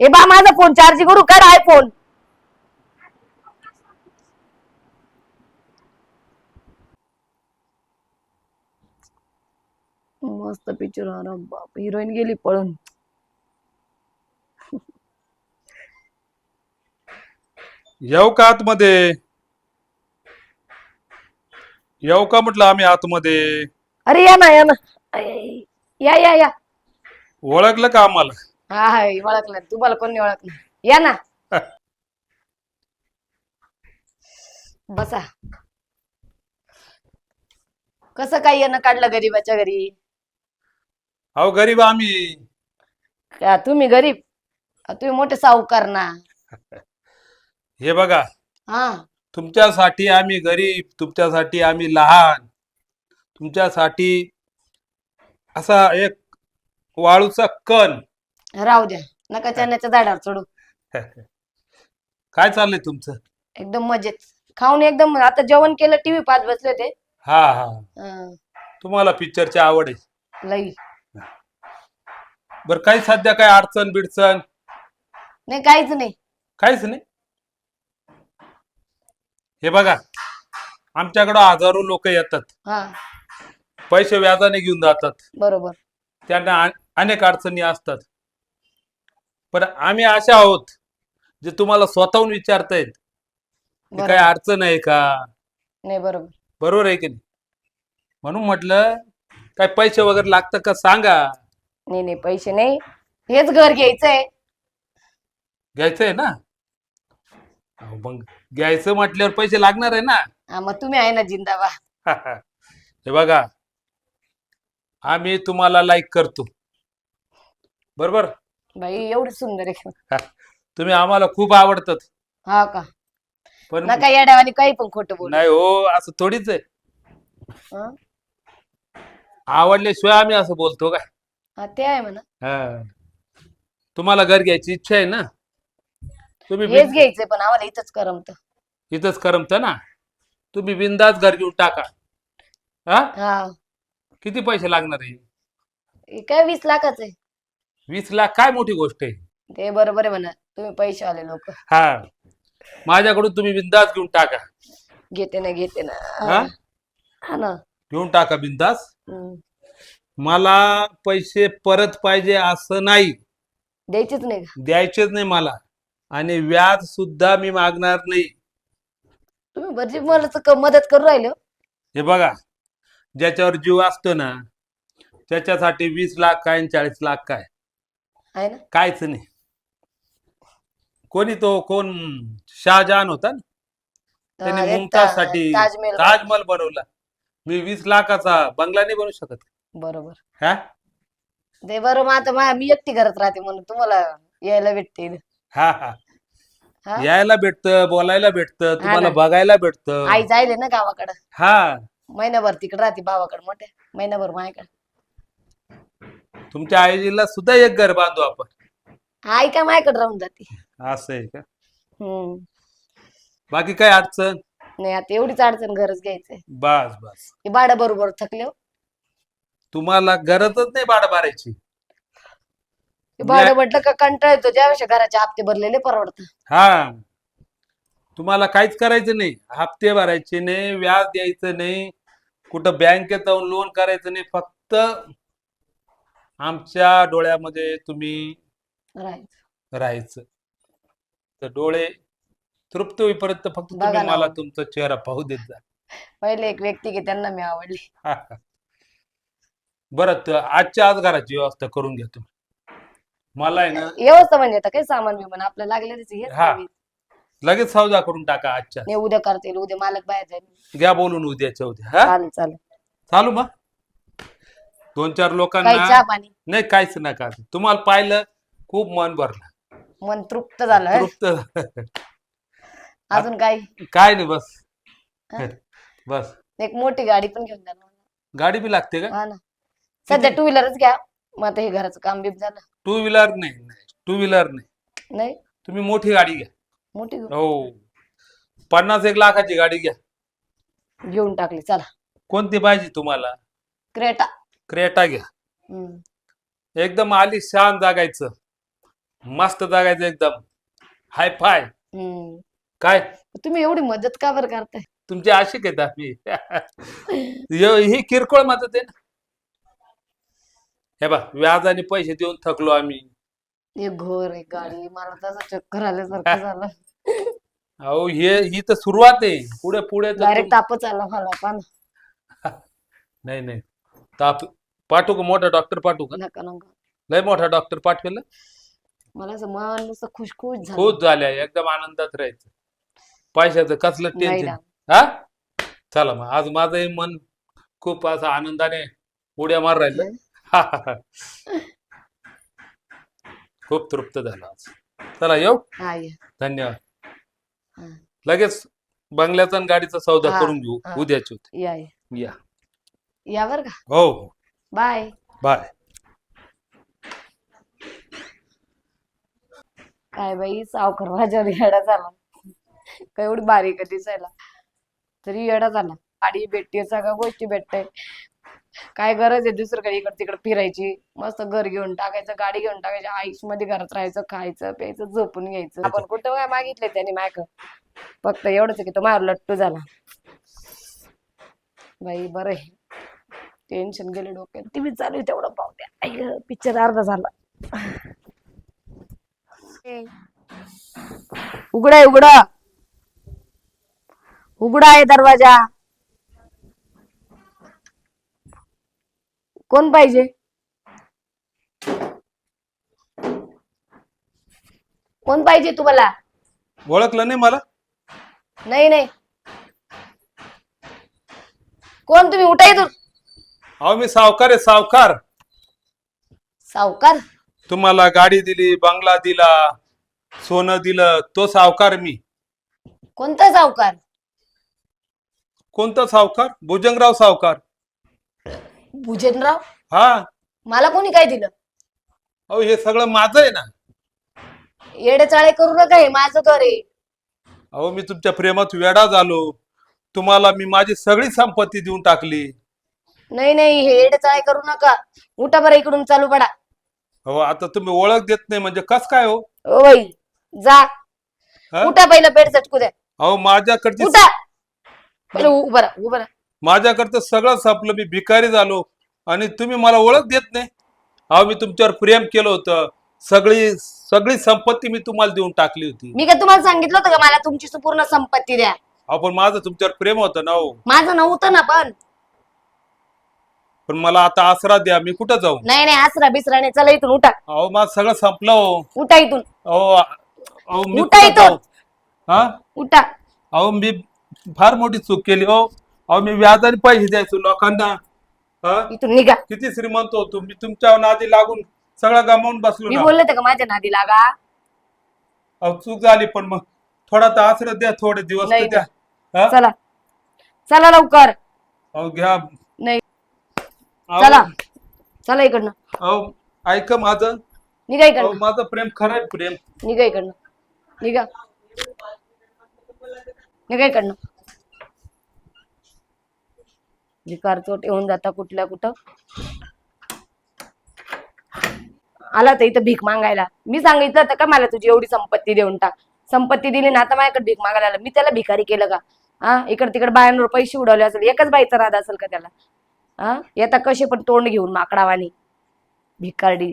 हे बा माझा फोन चार्जिंग करू काढ आयफोन मस्त पिक्चर बाप हिरोईन गेली पळून. येऊ का आतमध्ये? येऊ का म्हटलं आम्ही आतमध्ये? अरे या ना या ना. या या या. ओळखलं का आम्हाला? हा हा ओळखलं तुम्हाला कोणी ओळखलं? या ना. बसा. कसं काय येणं काढलं गरीबाच्या घरी? अहो गरीब आम्ही. का तुम्ही गरीब? का तुम्ही मोठे सावकार ना. हे बघा. हा. तुमच्यासाठी आम्ही गरीब तुमच्यासाठी आम्ही लहान तुमच्यासाठी असा एक वाळूचा कण राहू द्या. नका चण्याच्या झाडावर चढू. काय चाललंय तुमचं? एकदम मजेत. खाऊन एकदम आता जेवण केलं टीव्ही पाहत बसले होते. हा हा. अं, तुम्हाला पिक्चरची आवड आहे. लई. बरं काही सध्या काय अडचण बिडचण? नाही काहीच नाही. काहीच नाही? हे बघा आमच्याकडं हजारो लोक येतात. हा. पैसे व्याजाने घेऊन जातात. बरोबर. त्यांना अनेक अडचणी असतात. पण आम्ही असे आहोत जे तुम्हाला स्वतःहून विचारतायत की काय अडचण आहे का? नाही बरोबर. बरोबर आहे की नाही? म्हणून म्हटलं काय पैसे वगैरे लागतं का सांगा. नाही नाही पैसे नाही. हेच घर घ्यायचंय. घ्यायचंय ना? अहो, मग घ्यायचं म्हटल्यावर पैसे लागणार आहे ना? हा मग तुम्ही आहे ना जिंदाबा हे बघा आम्ही तुम्हाला लाईक करतो. बरोबर? बाई एवढी सुंदर आहे. तुम्ही आम्हाला खूप आवडतात. हा का? पण नका येड्यावानी काही पण खोटं बोल. नाही हो असं थोडीच आहे. आवडल्याशिवाय आम्ही असं बोलतो काय हा ते आहे म्हणा. हा. तुम्हाला घर घ्यायची इच्छा आहे ना? तुम्ही हेच बिन- घ्यायचंय पण आम्हाला इथंच करमत. इथंच करमत ना? तुम्ही बिंदास घर घेऊन टाका. हा? हा. किती पैसे लागणार आहे? हे काय वीस लाखाच आहे. वीस लाख काय मोठी गोष्ट आहे. ते बरोबर आहे म्हणा. तुम्ही पैसे आले लोक. हा. माझ्याकडून तुम्ही बिंदास घेऊन टाका. घेते ना घेते ना. हा? हा ना. घेऊन टाका बिंदास. हम्म. मला पैसे परत पाहिजे असं नाही. द्यायचीच नाही का? द्यायचेच नाही मला. आणि व्याज सुद्धा मी मागणार नाही. तुम्ही बरची मला तर क- मदत करू राहिले. हो. हे बघा. ज्याच्यावर जीव असतो ना त्याच्यासाठी वीस लाख काय आणि चाळीस लाख काय? आहे ना? कायच नाही. कोणी तो कोण शहाजहान होता ना? हा, त्यांनी एक मुमताज ता- साठी ताजमहल ताजमहल बनवला. मी वीस लाखाचा बंगला नाही बनवू शकत. बरोबर. हा? ते बरोबर आता मा- मी एकटी घरात राहते म्हणून तुम्हाला यायला भेटते. हा हा. हा? यायला भेटतं बोलायला भेटतं तुम्हाला ना. बघायला भेटतं. आई जायले ना गावाकडं? हा. महिनाभर तिकडे राहते भावाकडे मोठ्या. महिनाभर माझ्याकडे तुमच्या आईला सुद्धा एक घर बांधू आपण. आई काय माझ्याकडे राहून जाते. असं आहे का? हम्म. बाकी काय अडचण? नाही आता एवढीच अडचण घरच घ्यायचंय. बस बस. हे भाडं बरोबर थकले हो. तुम्हाला गरजच नाही भाडं भरायची. हे भाडं म्हटलं का कंटाळ येतो ज्यावेळेस घराचे हप्ते भरलेले परवडतं. हा. तुम्हाला काहीच करायचं नाही. हप्ते भरायचे नाही व्याज द्यायचं नाही. कुठं बँकेत जाऊन लोन करायचं नाही. फक्त आमच्या डोळ्यामध्ये तुम्ही राहायचं. राहायचं. तर डोळे तृप्त होईपर्यंत फक्त बघा तुम्ही ना. मला तुमचा चेहरा पाहू देत जा. पहिले एक व्यक्ती की त्यांना मी आवडली. बरं तर आजच्या आज घराची व्यवस्था करून घ्या तुम्ही. मला आहे ना व्यवस्था म्हणजे आता काही सामान बिमान आपलं आहे, हेच हा. लगेच सौदा करून टाका आजच्या. नाही उद्या करता येईल उद्या मालक बाहेर जाईल. घ्या बोलून उद्याच्या उद्या. हा? चालेल चालेल. चालू मग. दोन चार काही लोकांना पाणी नाही काहीच नका तुम्हाला पाहिलं खूप मन भरलं. मन तृप्त झालं हं? तृप्त. अजून काही काय नाही बस. हा. बस. एक मोठी गाडी पण घेऊन द्या ना. गाडी बी लागते का? हा ना. सध्या टू व्हीलरच घ्या. मग आता हे घराचं काम बीम झालं. टू व्हीलर नाही. टू व्हीलर नाही. नाही? तुम्ही मोठी गाडी घ्या. मोठी घेऊ. हो. पन्नास एक लाखाची गाडी घ्या. घेऊन टाकली चला. कोणती पाहिजे तुम्हाला? क्रेटा. क्रेटा घ्या हम्म. एकदम आली शान जागायचं. मस्त जागायचं एकदम. हाय फाय हम्म. काय? तुम्ही एवढी मदत का बरं करताय? तुमचे आशिक आहेत आम्ही. य- ही किरकोळ मदत आहे ना. हे बा व्याज आणि पैसे देऊन थकलो आम्ही. घोर एक गाडी मला तसं चक्कर आल्यासारखं झालं. अहो हे ही तर सुरुवात आहे. पुढे पुढे तर डायरेक्ट तुम- तापच आला मला पण. नाही नाही. ताप पाठवू का मोठा डॉक्टर पाठवू का नका नका लय मोठा डॉक्टर पाठवेल मला असं मन असं खुशखुश झालं खूप झाल्या एकदम आनंदात राहायचं पैशाचं कसलं नाही टेन्शन ना. हा चला मग आज माझंही मन खूप असं आनंदाने उड्या मार राहिलं खूप तृप्त झालं आज चला येऊ हा ये. धन्यवाद हा. लगेच बंगल्याचा आणि गाडीचा सौदा हा, करून घेऊ हा. उद्याची होती. या या. या या बर का. हो हो. बाय बाय काय बाई सावकार माझ्यावर येडा झाला. काय एवढी बारीक दिसायला. तरी येडा झाला. गाडी भेटते सगळ्या गोष्टी भेटते काय गरज आहे दुसरीकडे इकडे तिकडे फिरायची? मस्त घर घेऊन टाकायचं गाडी घेऊन टाकायची आईशमध्ये घरात राहायचं खायचं प्यायचं झोपून घ्यायचं. आपण कुठं काय मागितलंय त्याने मायक फक्त एवढंच की तो माझ्यावर लट्टू झाला. बाई बरं आहे. टेन्शन गेले डोक्यात टीव्ही चालू आहे तेवढं पाहू द्या. पिक्चर अर्धा झाला. उघडा आहे उघडा. उघडा आहे दरवाजा. कोण पाहिजे? कोण पाहिजे तुम्हाला? ओळखलं नाही मला? नाही नाही. कोण तुम्ही? उठा इथून. अहो मी सावकार आहे सावकार. सावकार? तुम्हाला गाडी दिली बंगला दिला सोनं दिलं तो सावकार मी. कोणता सावकार? कोणता सावकार? भुजंगराव सावकार. भुजनराव हा. मला कोणी काय दिलं? अहो हे सगळं माझं आहे ना. येडेचाळे करू नका हे माझं घर आहे. अहो मी तुमच्या प्रेमात वेडा झालो. तुम्हाला मी माझी सगळी संपत्ती देऊन टाकली. नाही नाही हे येडेचाळे करू नका. उठा बरं इकडून चालू पडा. हो आता तुम्ही ओळख देत नाही म्हणजे कस काय हो? ओ बाई जा. हा? उठा पहिलं पेट चटकू द्या. अहो माझ्याकडची उठा. पहिले उभं राहा उभं राहा. माझ्याकडचं सगळं संपलं मी भिकारी झालो. आणि तुम्ही मला ओळख देत नाही. अहो मी तुमच्यावर प्रेम केलं होतं. सगळी सगळी संपत्ती मी तुम्हाला देऊन टाकली होती. मी काय तुम्हाला सांगितलं होतं का मला तुमची पूर्ण संपत्ती द्या? अहो पण माझं तुमच्यावर प्रेम होतं ना हो. माझं नव्हतं ना पण. पण मला आता आसरा द्या मी कुठं जाऊ? नाही नाही आसरा बिसरा नाही. चला इथून उठा. अहो माझं सगळं संपलं हो. उठा इथून. अहो अहो मी उठा कुठं इथून. जाऊ? हा? उठा. अहो मी फार मोठी चूक केली हो. अहो मी व्याजाने पैसे द्यायचो लोकांना. हा? इथून निघा. किती श्रीमंत होतो. मी तुमच्या नादी लागून सगळं गमावून बसलो मी ना. बोलले होते का माझ्या नादी लागा? अहो चूक झाली पण मग थोडा तर आसरा द्या थोडे दिवस तर नाही द्या. हा? चला. चला लवकर. अहो घ्या. चला. चला इकडनं. अहो ऐका माझं. निघा अहो इकडनं माझं प्रेम खरं आहे प्रेम. निघा इकडनं. निघा. निघा इकडनं. भिकार चोट येऊन जाता कुठल्या कुठं. आला तर इथं भीक मागायला. मी सांगितलं होतं का मला तुझी एवढी संपत्ती देऊन टाक. संपत्ती दिली ना आता माझ्याकडे भीक मागायला आला. मी त्याला भिकारी केलं का? हा इकडे तिकडे बायांवर पैसे उडवले असेल. एकच बाईचा राधा असेल का त्याला? हा? येता कसे पण तोंड घेऊन माकडावानी भिकारडी.